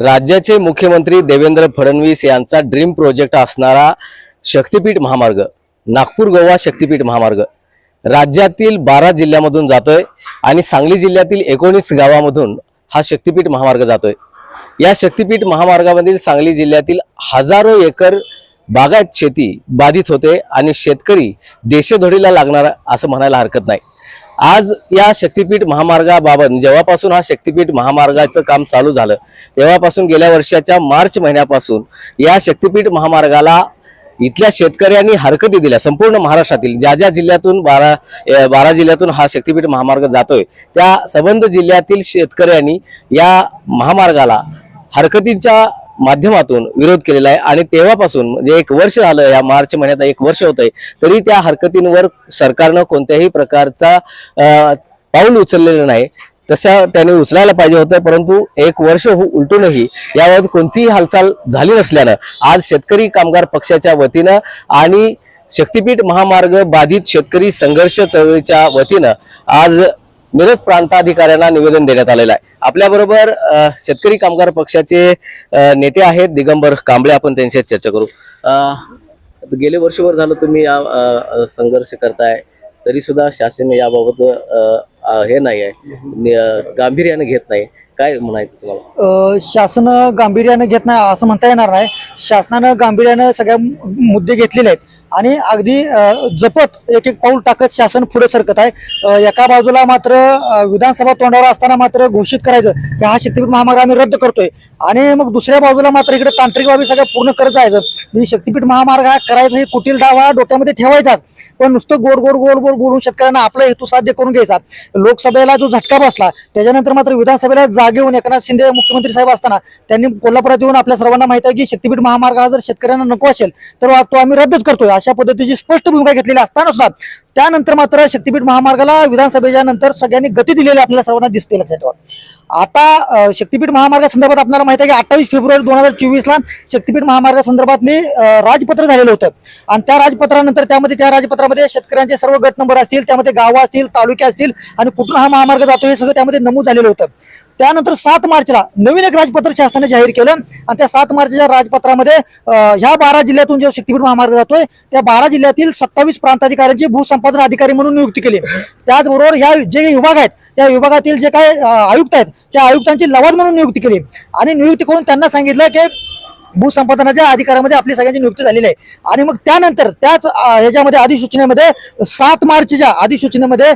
राज्याचे मुख्यमंत्री देवेंद्र फडणवीस यांचा ड्रीम प्रोजेक्ट असणारा शक्तिपीठ महामार्ग नागपूर गोवा शक्तिपीठ महामार्ग. राज्यातील बारा जिल्ह्यामधून जातोय आणि सांगली जिल्ह्यातील एकोणीस गावामधून हा शक्तिपीठ महामार्ग जातोय. या शक्तिपीठ महामार्गामधील सांगली जिल्ह्यातील हजारो एकर बागायत शेती बाधित होते आणि शेतकरी देशधोडीला लागणार असं म्हणायला हरकत नाही. आज या शक्तिपीठ महामार्गाबाबत जेव्हापासून हा शक्तिपीठ महामार्गाचं काम चालू झालं तेव्हापासून गेल्या वर्षाच्या मार्च महिन्यापासून या शक्तिपीठ महामार्गाला इथल्या शेतकऱ्यांनी हरकती दिल्या संपूर्ण महाराष्ट्रातील ज्या ज्या जिल्ह्यातून बारा बारा जिल्ह्यातून हा शक्तिपीठ महामार्ग जातोय त्या संबंध जिल्ह्यातील शेतकऱ्यांनी या महामार्गाला हरकतीच्या माध्यमातून विरोध केलेला आहे. आणि तेव्हापासून म्हणजे एक वर्ष झालं या मार्च महिन्यात एक वर्ष होत आहे तरी त्या हरकतींवर सरकारनं कोणत्याही प्रकारचा पाऊल उचललेलं नाही. तशा त्याने उचलायला पाहिजे होतं परंतु एक वर्ष हो- उलटूनही याबाबत कोणतीही हालचाल झाली नसल्यानं आज शेतकरी कामगार पक्षाच्या वतीनं आणि शक्तिपीठ महामार्ग बाधित शेतकरी संघर्ष चळवळीच्या वतीनं आज मिरज प्रांताधिकाऱ्यांना निवेदन देण्यात आलेलं आहे. आपल्याबरोबर शेतकरी कामगार पक्षाचे नेते आहेत दिगंबर कांबळे. आपण त्यांच्याच चर्चा करू. गेले वर्षभर झालं तुम्ही या संघर्ष करताय. तरी सुद्धा शासन याबाबत हे नाही आहे. गांभीर्याने घेत नाही. काय म्हणायचं तुम्हाला? अ, शासन गांभीर्यानं घेत नाही असं म्हणता येणार नाही. शासनानं गांभीर्यानं सगळ्या मु- मुद्दे घेतलेले आहेत. आणि अगदी अ, जपत एक एक पाऊल टाकत शासन पुढे सरकत आहे. अ, एका बाजूला मात्र अ, विधानसभा तोंडावर असताना मात्र घोषित करायचं की हा शक्तीपीठ महामार्ग आम्ही रद्द करतोय. आणि मग दुसऱ्या बाजूला मात्र इकडे तांत्रिक बाबी सगळ्या पूर्ण करत जायचं. म्हणजे शक्तीपीठ महामार्ग हा करायचा हे कुटील डाव हा डोक्यामध्ये ठेवायचाच. पण नुसतं गोड गोड गोड गोड बोलून शेतकऱ्यांना आपला हेतू साध्य करून घ्यायचा. लोकसभेला जो झटका बसला त्याच्यानंतर मात्र विधानसभेला जागे होऊन एकनाथ शिंदे मुख्यमंत्री साहेब असताना त्यांनी कोल्हापुरात येऊन आपल्या सर्वांना माहिती आहे की शक्तीपीठ महामार्ग हा जर शेतकऱ्यांना नको असेल तर तो आम्ही रद्दच करतोय अशा पद्धतीची स्पष्ट भूमिका घेतलेली असताना सुद्धा त्यानंतर मात्र शक्तीपीठ महामार्गाला विधानसभेच्या नंतर सगळ्यांनी गती दिलेली आपल्याला सर्वांना दिसते लक्षात ठेवा. आता शक्तीपीठ महामार्गासंदर्भात आपल्याला माहिती आहे की अठ्ठावीस फेब्रुवारी दोन हजार चोवीस ला शक्तीपीठ महामार्गासंदर्भातले राजपत्र झालेलं होतं. आणि त्या राजपत्रानंतर त्यामध्ये त्या राजपत्रामध्ये शेतकऱ्यांचे सर्व गट नंबर असतील त्यामध्ये गावं असतील तालुके असतील आणि कुठून हा महामार्ग जातो हे सगळं त्यामध्ये नमूद झालेलं होतं. त्यानंतर सात मार्चला नवीन एक राजपत्र शासनाने जाहीर केलं. आणि त्या सात मार्चच्या राजपत्रामध्ये ह्या बारा जिल्ह्यातून जो शक्तीपीठ महामार्ग जातोय त्या बारा जिल्ह्यातील सत्तावीस प्रांताधिकाऱ्यांची भूसंपादन अधिकारी म्हणून नियुक्ती केली. त्याचबरोबर ह्या जे विभाग आहेत त्या विभागातील जे काही आयुक्त आहेत त्या आयुक्तांची लवाद म्हणून नियुक्ती केली. आणि नियुक्ती करून त्यांना सांगितलं की भूसंपादनाच्या अधिकारामध्ये आपली सगळ्यांची नियुक्ती झालेली आहे. आणि मग त्यानंतर त्याच ह्याच्यामध्ये अधिसूचनेमध्ये सात मार्चच्या अधिसूचनेमध्ये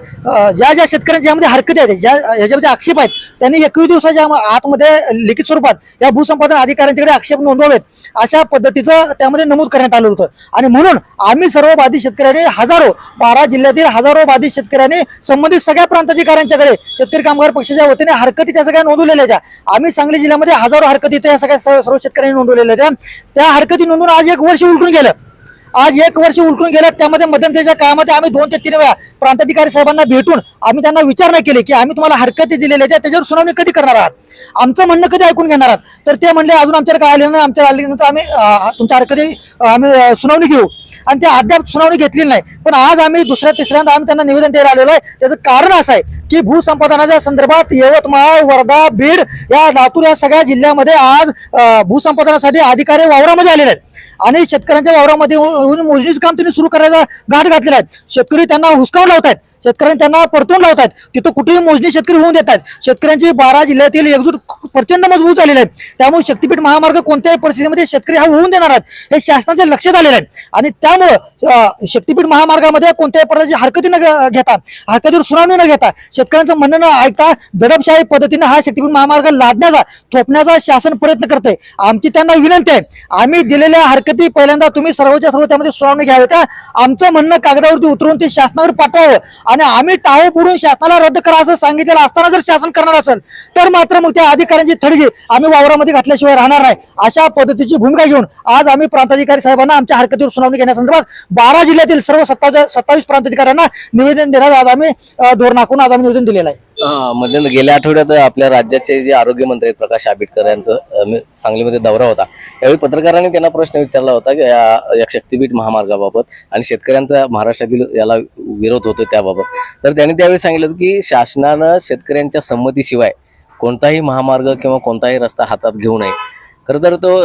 ज्या ज्या शेतकऱ्यांच्या यामध्ये हरकती आहेत ज्या ह्याच्यामध्ये आक्षेप आहेत त्यांनी एकवीस दिवसाच्या आतमध्ये लिखित स्वरूपात या भूसंपादन अधिकाऱ्यांच्याकडे आक्षेप नोंदवावेत. अशा पद्धतीचं त्यामध्ये नमूद करण्यात आलं होतं. आणि म्हणून आम्ही सर्व बाधित शेतकऱ्यांनी हजारो बारा जिल्ह्यातील हजारो बाधित शेतकऱ्यांनी संबंधित सगळ्या प्रांताधिकाऱ्यांच्याकडे शेतकरी कामगार पक्षाच्या वतीने हरकती त्या सगळ्या नोंदवलेल्या त्या आम्ही सांगली जिल्ह्यामध्ये हजारो हरकती त्या सगळ्या सर्व सर्व शेतकऱ्यांनी नोंदवलेल्या त्या त्या हरकती नोंदून आज एक वर्ष उलटून गेलं. आज एक वर्ष उलटून गेलं त्यामध्ये मध्यंतरीच्या काळामध्ये आम्ही दोन ते तीन वेळा प्रांताधिकारी साहेबांना भेटून आम्ही त्यांना विचारणा केली की आम्ही तुम्हाला हरकती दिलेल्या त्या त्याच्यावर सुनावणी कधी करणार आहात? आमचं म्हणणं कधी ऐकून घेणार आहात? तर ते म्हणले अजून आमच्याकडे काय आले नाही आमच्या आल्यानंतर आम्ही तुमच्या हरकती आम्ही सुनावणी घेऊ. आणि ते अद्याप सुनावणी घेतलेली नाही. पण आज आम्ही दुसऱ्या तिसऱ्यांदा आम्ही त्यांना निवेदन द्यायला आलेलो आहे. त्याचं कारण असं आहे की भूसंपादनाच्या संदर्भात यवतमाळ वर्धा बीड या लातूर या सगळ्या जिल्ह्यामध्ये आज भूसंपादनासाठी अधिकारी वावरामध्ये आलेले आहेत. आणि शेतकऱ्यांच्या वावरामध्ये येऊन मोजणीचं काम त्यांनी सुरू करायचा घाट घातलेला आहे शेतकरी त्यांना हुसकावून लावत आहेत शेतकऱ्यांनी त्यांना परतून लावतात तिथं कुठेही मोजणी शेतकरी होऊन देतात शेतकऱ्यांची बारा जिल्ह्यातील एकजूट प्रचंड मजबूत झालेली आहे त्यामुळे शक्तीपीठ महामार्ग कोणत्याही परिस्थितीमध्ये शेतकरी हा होऊन देणार आहेत. हे शासनाचे लक्षात आलेलं आहे. आणि त्यामुळं शक्तीपीठ महामार्गामध्ये कोणत्याही प्रकारची हरकती न घेता हरकतीवर सुनावणी न घेता शेतकऱ्यांचं म्हणणं न ऐकता दडपशाही पद्धतीने हा शक्तीपीठ महामार्ग लादण्याचा थोपण्याचा शासन प्रयत्न करते आमची त्यांना विनंती आहे. आम्ही दिलेल्या हरकती पहिल्यांदा तुम्ही सर्वच्या सर्व त्यामध्ये सुनावणी घ्यावी. का आमचं म्हणणं कागदावरती उतरून ते शासनावर पाठवावं. आणि आम्ही टाळू पुढून शासनाला रद्द करा असं सांगितलेलं असताना जर शासन करणार असेल तर मात्र मग त्या अधिकाऱ्यांची थडगी आम्ही वावरामध्ये घातल्याशिवाय राहणार नाही. अशा पद्धतीची भूमिका घेऊन आज आम्ही प्रांताधिकारी साहेबांना आमच्या हरकतीवर सुनावणी घेण्यासंदर्भात बारा जिल्ह्यातील सर्व सत्ता सत्तावीस प्रांताधिकाऱ्यांना निवेदन देण्यास आज आम्ही अं, धोरण आखून आज आम्ही निवेदन दिलेलं आहे. मध्यंतर गेल्या आठवड्यात आपल्या राज्याचे जे आरोग्यमंत्री आहेत प्रकाश आंबेडकर यांचं सांगलीमध्ये दौरा होता. त्यावेळी पत्रकारांनी त्यांना प्रश्न विचारला होता की या या शक्तीपीठ महामार्गाबाबत आणि शेतकऱ्यांचा महाराष्ट्रातील याला विरोध होतो त्याबाबत. तर त्यांनी त्यावेळी सांगितलं की शासनानं शेतकऱ्यांच्या संमतीशिवाय कोणताही महामार्ग किंवा कोणताही रस्ता हातात घेऊ नये. खरं तर तो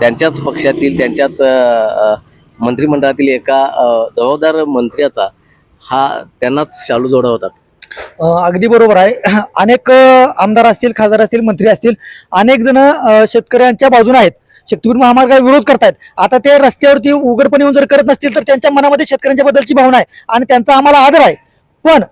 त्यांच्याच पक्षातील त्यांच्याच मंत्रिमंडळातील एका जबाबदार मंत्र्याचा हा त्यांनाच शालू जोडा होता. अगदी बरोबर आहे. अनेक आमदार असतील खासदार असतील मंत्री असतील अनेक जण शेतकऱ्यांच्या बाजूने आहेत. शक्तीपीठ महामार्गाला विरोध करतायत. आता ते रस्त्यावरती उघडपणे येऊन जर करत नसतील तर त्यांच्या मनामध्ये शेतकऱ्यांच्या बद्दलची भावना आहे आणि त्यांचा आम्हाला आदर आहे. पण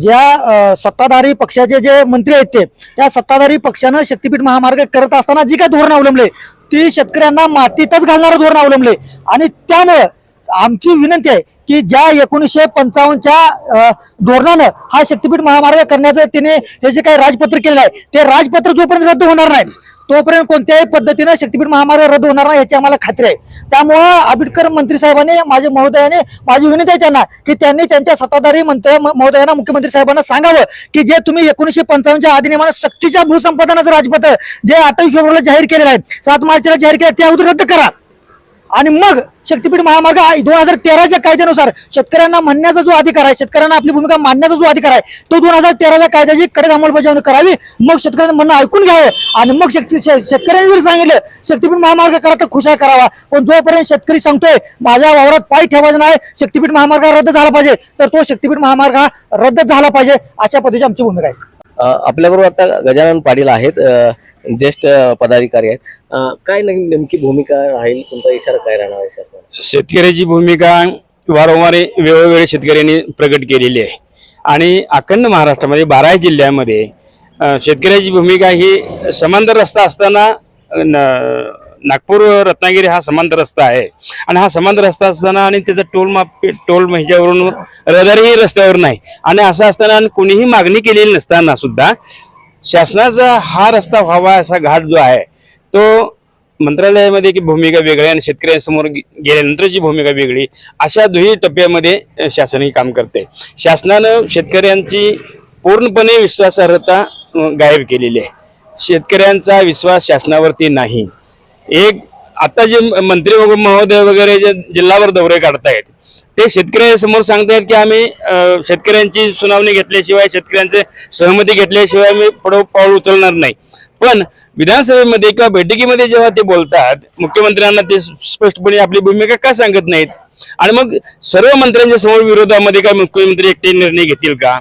ज्या सत्ताधारी पक्षाचे जे मंत्री आहेत ते त्या सत्ताधारी पक्षानं शक्तीपीठ महामार्ग करत असताना जी काय धोरण अवलंबले ती शेतकऱ्यांना मातीतच घालणारं धोरण अवलंबले. आणि त्यामुळं आमची विनंती आहे की ज्या एकोणीसशे पंचावन्नच्या धोरणानं हा शक्तीपीठ महामार्ग करण्याचं तिने हे जे काही राजपत्र केलेलं आहे ते राजपत्र जोपर्यंत रद्द होणार नाही तोपर्यंत कोणत्याही पद्धतीनं शक्तीपीठ महामार्ग रद्द होणार नाही याची आम्हाला खात्री आहे. त्यामुळं आंबेडकर मंत्री साहेबांनी माझ्या महोदयाने माझी विनंती आहे त्यांना की त्यांनी त्यांच्या सत्ताधारी मंत्री महोदयांना मुख्यमंत्री साहेबांना सांगावं की जे तुम्ही एकोणीसशे पंचावन्नच्या अधिनियमानं सक्तीच्या भूसंपादनाचं राजपत्र जे अठ्ठावीस फेब्रुवारीला जाहीर केलेलं आहे सात मार्चला जाहीर केलं ते अगोदर रद्द करा. आणि मग शक्तीपीठ महामार्ग दोन हजार तेराच्या कायद्यानुसार शेतकऱ्यांना म्हणण्याचा जो अधिकार आहे शेतकऱ्यांना आपली भूमिका मांडण्याचा जो अधिकार आहे तो दोन हजार तेराच्या कायद्याची कडक अंमलबजावणी करावी. मग शेतकऱ्यांचं म्हणणं ऐकून घ्यावं आणि मग शक्ती शे- शेतकऱ्यांनी जर सांगितलं शक्तीपीठ महामार्ग करा तर खुशाल करावा. पण जोपर्यंत शेतकरी सांगतोय माझ्या वावरात पाय ठेवायचा नाही शक्तीपीठ महामार्ग रद्द झाला पाहिजे तर तो शक्तीपीठ महामार्ग हा रद्द झाला पाहिजे अशा पद्धतीची आमची भूमिका आहे. आपल्याबरोबर आता गजानन पाटील आहेत ज्येष्ठ पदाधिकारी आहेत. काय नेम- नेमकी भूमिका राहील? तुमचा इशारा काय राहणार शेतकऱ्याची भूमिका वारंवार वेळोवेळी शेतकऱ्यांनी प्रकट केलेली आहे. आणि अखंड महाराष्ट्रामध्ये बारा जिल्ह्यामध्ये शेतकऱ्याची भूमिका ही समांतर रस्ता असताना न- नागपूर रत्नागिरी हा समान रस्ता आहे. आणि हा समान रस्ता असताना आणि त्याचा टोल माप टोल ह्याच्यावरून रहदारीही रस्त्यावर नाही. आणि असं असताना आणि कोणीही मागणी केलेली नसताना सुद्धा शासनाचा हा रस्ता व्हावा असा घाट जो आहे तो मंत्रालयामध्ये की भूमिका वेगळी आणि शेतकऱ्यांसमोर गेल्यानंतरची भूमिका वेगळी अशा दोन्ही टप्प्यामध्ये शासन हे काम करते. शासनानं शेतकऱ्यांची पूर्णपणे विश्वासार्हता गायब केलेली आहे. शेतकऱ्यांचा विश्वास शासनावरती नाही. एक आता जे मंत्री महोदय वगैरे जे जिल्हावर दौरे काढतायत ते शेतकऱ्यांसमोर सांगतायत की आम्ही शेतकऱ्यांची सुनावणी घेतल्याशिवाय शेतकऱ्यांचे सहमती घेतल्याशिवाय आम्ही पुढं पाऊल उचलणार नाही. पण विधानसभेमध्ये किंवा बैठकीमध्ये जेव्हा ते बोलतात मुख्यमंत्र्यांना ते स्पष्टपणे आपली भूमिका का सांगत नाहीत? आणि मग सर्व मंत्र्यांच्या समोर विरोधामध्ये काय मुख्यमंत्री एकटे निर्णय घेतील का?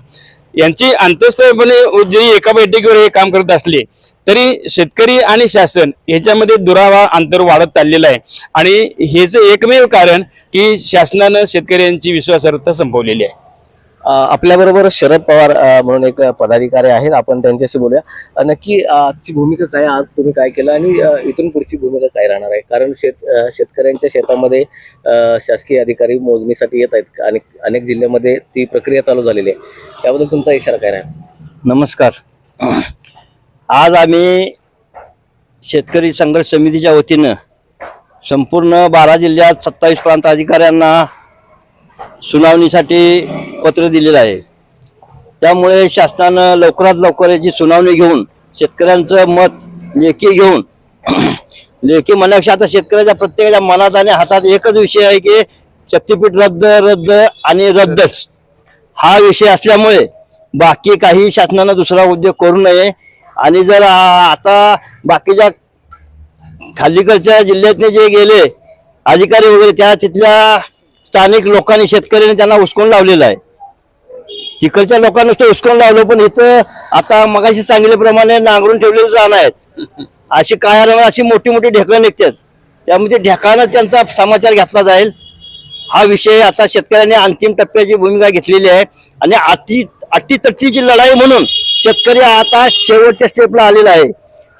यांची अंतस्थपणे जे एका बैठकीवर हे काम करत असले तरी शेतकरी आणि शासन ह्याच्यामध्ये दुरावा अंतर वाढत चाललेलं आहे. आणि हेच एकमेव कारण की शासनानं शेतकऱ्यांची विश्वासार्हता संपवलेली आहे. आपल्याबरोबर शरद पवार म्हणून एक पदाधिकारी आहेत. आपण त्यांच्याशी बोलूया. नक्की आजची भूमिका काय आज तुम्ही काय केलं? आणि इथून पुढची भूमिका काय राहणार आहे? कारण शेत शेतकऱ्यांच्या शेतामध्ये अ, शासकीय अधिकारी मोजणीसाठी येत आहेत. आणि अनेक जिल्ह्यामध्ये ती प्रक्रिया चालू झालेली आहे. त्याबद्दल तुमचा इशारा काय राहणार नमस्कार. आज आम्ही शेतकरी संघर्ष समितीच्या वतीनं संपूर्ण बारा जिल्ह्यात सत्तावीस प्रांत अधिकाऱ्यांना सुनावणीसाठी पत्र दिलेलं आहे. त्यामुळे शासनानं लवकरात लवकर याची सुनावणी घेऊन शेतकऱ्यांचं मत लेखी घेऊन लेखी म्हणण्यापेक्षा आता शेतकऱ्याच्या प्रत्येकाच्या मनात आणि हातात एकच विषय आहे की शक्तीपीठ रद्द रद्द आणि रद्दच. हा विषय असल्यामुळे बाकी काही शासनानं दुसरा उद्योग करू नये. आणि जर आता बाकीच्या खालीकडच्या जिल्ह्यातले जे गेले अधिकारी वगैरे त्या तिथल्या स्थानिक लोकांनी शेतकऱ्यांनी त्यांना उचकून लावलेलं आहे. तिकडच्या लोकांना नुसतं उचकून लावलं पण इथं आता मगाशी सांगितल्याप्रमाणे नांगरून ठेवलेले जाणं आहेत. अशी काय अशी मोठी मोठी ढेकळं निघतात. त्यामुळे ते ढेकानं त्यांचा समाचार घेतला जाईल. हा विषय आता शेतकऱ्यांनी अंतिम टप्प्याची भूमिका घेतलेली आहे. आणि अति अटीतटीची लढाई म्हणून शेतकरी आता शेवटच्या स्टेपला आलेला आहे.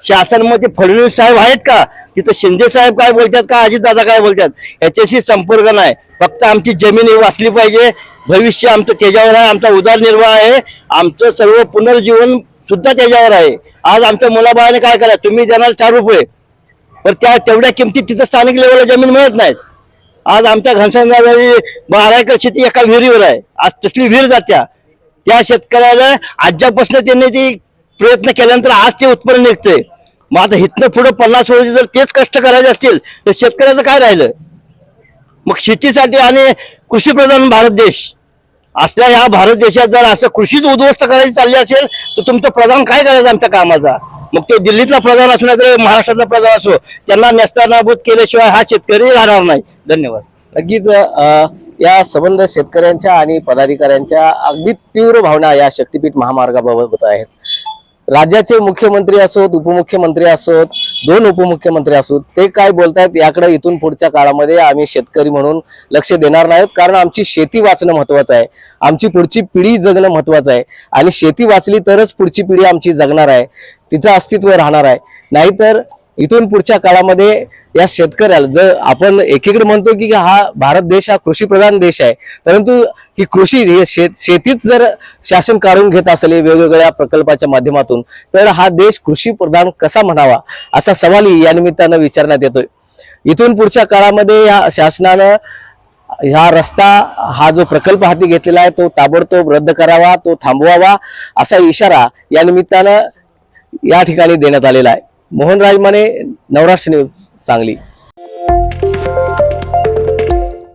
शासनमध्ये फडणवीस साहेब आहेत का? तिथं शिंदे साहेब काय बोलतात का? अजितदादा काय बोलतात? याच्याशी संपर्क नाही. फक्त आमची जमीन वाचली पाहिजे. भविष्य आमचं त्याच्यावर आहे. आमचा उदरनिर्वाह आहे. आमचं सर्व पुनर्जीवन सुद्धा त्याच्यावर आहे. आज आमच्या मुलाबाळाने काय करा तुम्ही देणार चार रुपये. पण त्या तेवढ्या किमतीत तिथं स्थानिक लेवलला जमीन मिळत नाहीत. आज आमच्या घनसांगारी बारा एकर शेती एका विहिरीवर आहे. आज तसली विहीर जात्या. त्या शेतकऱ्याला आजच्यापासून त्यांनी ती प्रयत्न केल्यानंतर आज ते उत्पन्न निघतंय. मग आता हिथनं पुढं पन्नास वर्ष जर तेच कष्ट करायचे असतील तर शेतकऱ्याचं काय राहिलं? मग शेतीसाठी आणि कृषीप्रधान भारत देश असल्या ह्या भारत देशात जर असं कृषीच उद्ध्वस्त करायची चालली असेल तर तुमचं प्रधान काय करायचं आमच्या कामाचा? मग तो दिल्लीतला प्रधान असू नाही तर महाराष्ट्रातला प्रधान असो त्यांना नेस्तानाभूत केल्याशिवाय हा शेतकरी राहणार नाही. धन्यवाद. लगेच या संबंध शेतकऱ्यांच्या आणि पदाधिकाऱ्यांच्या अगदी तीव्र भावना या शक्तीपीठ महामार्गाबाबत आहेत. राज्याचे मुख्यमंत्री असोत उपमुख्यमंत्री असोत दोन उपमुख्यमंत्री असोत ते काय बोलतायत याकडे इथून पुढच्या काळामध्ये आम्ही शेतकरी म्हणून लक्ष देणार नाहीत. कारण आमची शेती वाचणं महत्वाचं आहे. आमची पुढची पिढी जगणं महत्वाचं आहे. आणि शेती वाचली तरच पुढची पिढी आमची जगणार आहे. तिचं अस्तित्व राहणार आहे. नाहीतर इथून पुढच्या काळामध्ये या शेतकऱ्याला जर आपण एकीकडे म्हणतो की हा भारत देश हा कृषीप्रधान देश आहे परंतु ही कृषी हे शेत शेतीच जर शासन काढून घेत असेल वेगवेगळ्या प्रकल्पाच्या माध्यमातून तर हा देश कृषी प्रधान कसा म्हणावा असा सवालही या निमित्तानं विचारण्यात येतोय. इथून पुढच्या काळामध्ये या शासनानं हा रस्ता हा जो प्रकल्प हाती घेतलेला आहे तो ताबडतोब रद्द करावा तो थांबवावा असा इशारा या निमित्तानं या ठिकाणी देण्यात आलेला आहे. मोहन राजमाने नवराष्ट्र न्यूज सांगली.